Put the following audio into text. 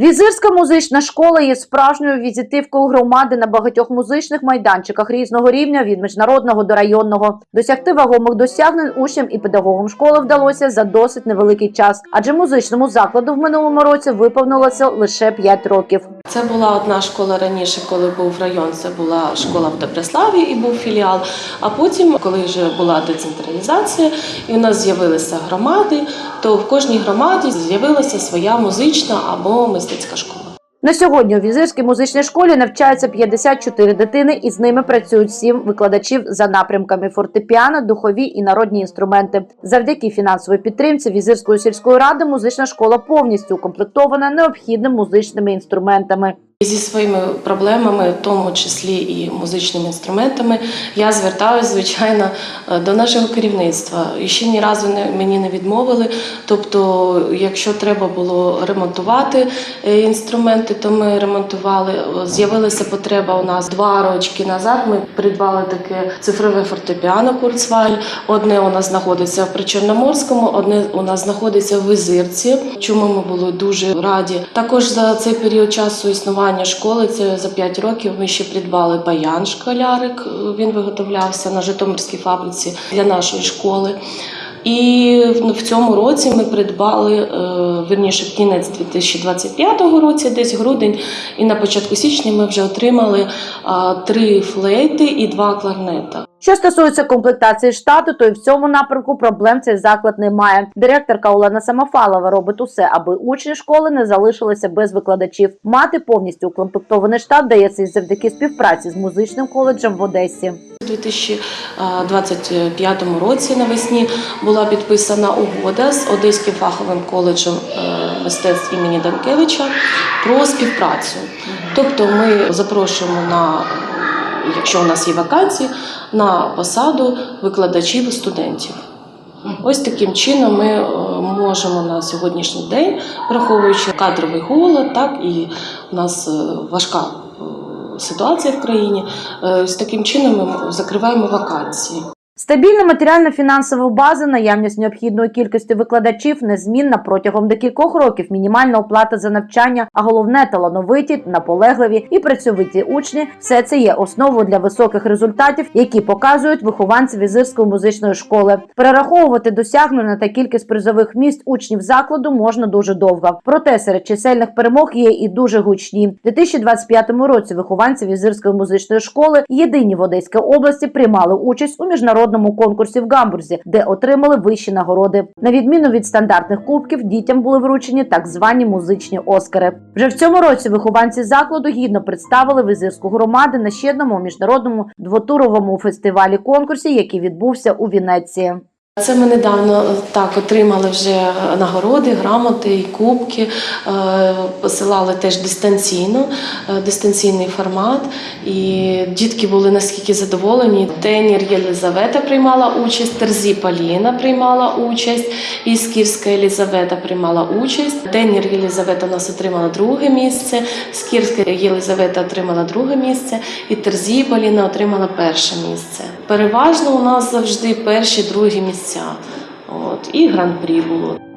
Візирська музична школа є справжньою візитивкою громади на багатьох музичних майданчиках різного рівня від міжнародного до районного. Досягти вагомих досягнень учням і педагогам школи вдалося за досить невеликий час, адже музичному закладу в минулому році виповнилося лише 5 років. Це була одна школа раніше, коли був район. Це була школа в Доброславі і був філіал. А потім, коли вже була децентралізація, і у нас з'явилися громади, то в кожній громаді з'явилася своя музична або мистецька школа. На сьогодні у Візирській музичній школі навчаються 54 дитини, і з ними працюють 7 викладачів за напрямками фортепіано, духові і народні інструменти. Завдяки фінансовій підтримці Візирської сільської ради музична школа повністю укомплектована необхідними музичними інструментами. Зі своїми проблемами, в тому числі і музичними інструментами, я звертаюся, звичайно, е, до нашого керівництва. І ще ні разу не, мені не відмовили. Тобто, якщо треба було ремонтувати е, інструменти, то ми ремонтували. З'явилася потреба у нас два роки назад. Ми придбали таке цифрове фортепіано Курцваль. Одне у нас знаходиться при Чорноморському, одне у нас знаходиться в Визирці. Чому ми були дуже раді. Також за цей період часу існування школи, це за 5 років, ми ще придбали баян школярик. Він виготовлявся на Житомирській фабриці для нашої школи. І в- цьому році ми придбали е, верніше кінець 2025 році, десь грудень, і на початку січня ми вже отримали три флейти і два кларнета. Що стосується комплектації штату, то і в цьому напрямку проблем цей заклад не має. Директорка Олена Самофалова робить усе, аби учні школи не залишилися без викладачів. Мати повністю укомплектований штат вдається і завдяки співпраці з музичним коледжем в Одесі. У 2025 році навесні була підписана угода з Одеським фаховим коледжем е, мистецтв імені Данкевича про співпрацю. Тобто ми запрошуємо на, якщо у нас є вакансії, на посаду викладачів і студентів. Ось таким чином ми е, можемо на сьогоднішній день, враховуючи кадровий голод, так і у нас е, важка е, ситуація в країні. З таким чином ми закриваємо вакансії. Стабільна матеріально-фінансова база, наявність необхідної кількості викладачів незмінна протягом декількох років. Мінімальна оплата за навчання, а головне талановиті, наполегливі і працьовиті учні. Все це є основою для високих результатів, які показують вихованці візирської музичної школи. Перераховувати досягнення та кількість призових місць учнів закладу можна дуже довго. Проте серед чисельних перемог є і дуже гучні. У 2025 році вихованці візирської музичної школи єдині в Одеській області приймали участь у міжнародному конкурсі в Гамбурзі, де отримали вищі нагороди. На відміну від стандартних кубків, дітям були вручені так звані музичні оскари. Вже в цьому році вихованці закладу гідно представили визирську громади на ще одному міжнародному двотуровому фестивалі конкурсі, який відбувся у Венеції. Це ми недавно е, так отримали вже нагороди, грамоти і кубки. Е, Посилали теж дистанційно, е, дистанційний формат. І дітки були наскільки задоволені. Тенір Єлизавета приймала участь, Терзі Поліна приймала участь, і Скірська Єлизавета приймала участь. Тенір Єлизавета у нас отримала друге місце, Скірська Єлизавета отримала друге місце, і Терзі Поліна отримала перше місце. Переважно у нас завжди перші, другі місця. От, і гран-прі було.